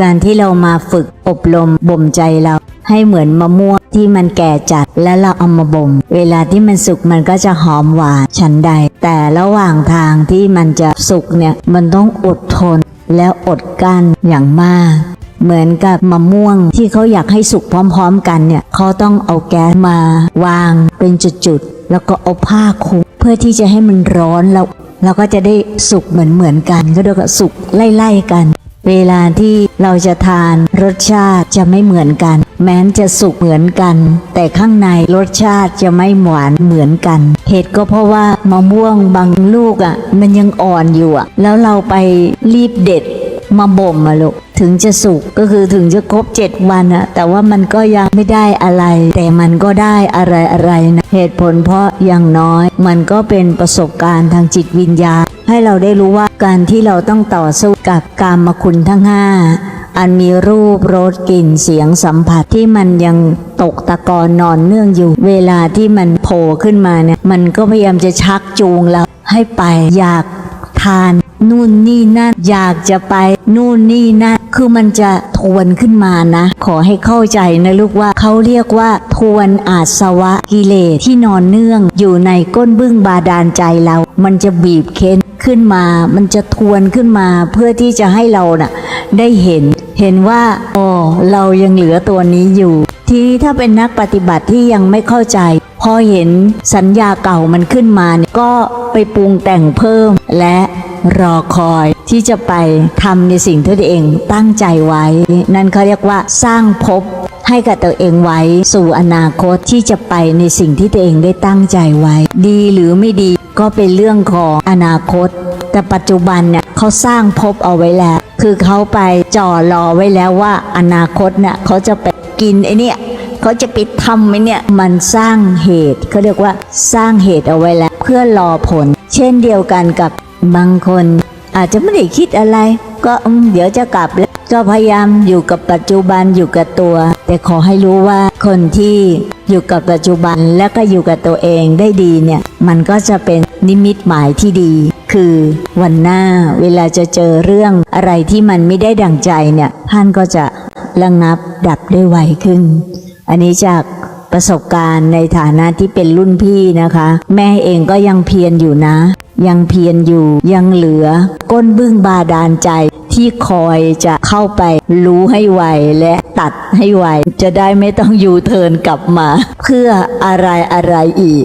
การที่เรามาฝึกอบรมบ่มใจเรา ให้เหมือนมะม่วงที่มันแก่จัดแล้วเราเอามาบ่ม เวลาที่มันสุกมันก็จะหอมหวานฉันใด แต่ระหว่างทางที่มันจะสุกเนี่ยมันต้องอดทนแล้วอดกั้นอย่างมาก เหมือนกับมะม่วงที่เขาอยากให้สุกพร้อม ๆ กันเนี่ยเขาต้องเอาแก๊สมาวางเป็นจุดๆแล้วก็เอาผ้าคลุมเพื่อที่จะให้มันร้อนแล้วเราก็จะได้สุกเหมือนเหมือนๆกัน ก็เรียกว่าสุกไล่ๆกัน เวลาที่เราจะทานรสชาติจะไม่เหมือนกัน แม้นจะสุกเหมือนกัน แต่ข้างในรสชาติจะไม่หวานเหมือนกัน เหตุก็เพราะว่ามะม่วงบางลูกอะ มันยังอ่อนอยู่อะ แล้วเราไปรีบเด็ดมาบ่มมาลูกถึงจะสุกก็คือถึงจะครบเจ็ดวันอะแต่ว่ามันก็ยังไม่ได้อะไร แต่มันก็ได้อะไรอะไรนะเหตุผลเพราะอย่างน้อย มันก็เป็นประสบการณ์ทางจิตวิญญาณ ให้เราได้รู้ว่าการที่เราต้องต่อสู้กับกามคุณทั้งห้าอันมีรูปรสกลิ่นเสียงสัมผัสที่มันยังตกตะกอนนอนเนื่องอยู่ เวลาที่มันโผล่ขึ้นมาเนี่ยมันก็พยายามจะชักจูงเราให้ไปอยากทาน นู่นนี่นั่น อยากจะไป นู่นนี่นั่น คือมันจะทวนขึ้นมานะ ขอให้เข้าใจนะลูกว่าเขาเรียกว่า ทวนอาสวะกิเลสที่นอนเนื่อง อยู่ในก้นบึ้งบาดาลใจเรา มันจะบีบเค้นขึ้นมา มันจะทวนขึ้นมาเพื่อที่จะให้เราน่ะได้เห็น เห็นว่าอ๋อเรายังเหลือตัวนี้อยู่ ทีนี้ถ้าเป็นนักปฏิบัติที่ยังไม่เข้าใจ พอเห็นสัญญาเก่ามันขึ้นมาเนี่ยก็ไปปรุงแต่งเพิ่ม และรอคอยที่จะไปทำในสิ่งที่ตัวเองตั้งใจไว้ นั่นเขาเรียกว่าสร้างภพให้กับตัวเองไว้สู่อนาคตที่จะไปในสิ่งที่ตัวเองได้ตั้งใจไว้ ดีหรือไม่ดีก็เป็นเรื่องของอนาคต แต่ปัจจุบันเนี่ยเขาสร้างภพเอาไว้แล้ว คือเขาไปจ่อรอไว้แล้วว่าอนาคตเนี่ยเขาจะไป กินไอ้เนี่ยเขาจะไปทำไอ้เนี่ยมันสร้างเหตุเขาเรียกว่าสร้างเหตุเอาไว้แล้ว เพื่อรอผล เช่นเดียวกันกับบางคน อาจจะไม่ได้คิดอะไร ก็เดี๋ยวจะกลับแล้วก็พยายามอยู่กับปัจจุบันอยู่กับตัว แต่ขอให้รู้ว่าคนที่อยู่กับปัจจุบันแล้วก็อยู่กับตัวเองได้ดีเนี่ย มันก็จะเป็นนิมิตหมายที่ดี คือวันหน้าเวลาจะเจอเรื่องอะไรที่มันไม่ได้ดังใจเนี่ยท่านก็จะ ระงับดับได้ไวขึ้น อันนี้จากประสบการณ์ในฐานะที่เป็นรุ่นพี่นะคะ แม่เองก็ยังเพียรอยู่นะ ยังเพียรอยู่ยังเหลือ ก้นบึ้งบาดาลใจที่คอยจะเข้าไปรู้ให้ไวและตัดให้ไว จะได้ไม่ต้องยูเทิร์นกลับมา เพื่ออะไรอะไรอีก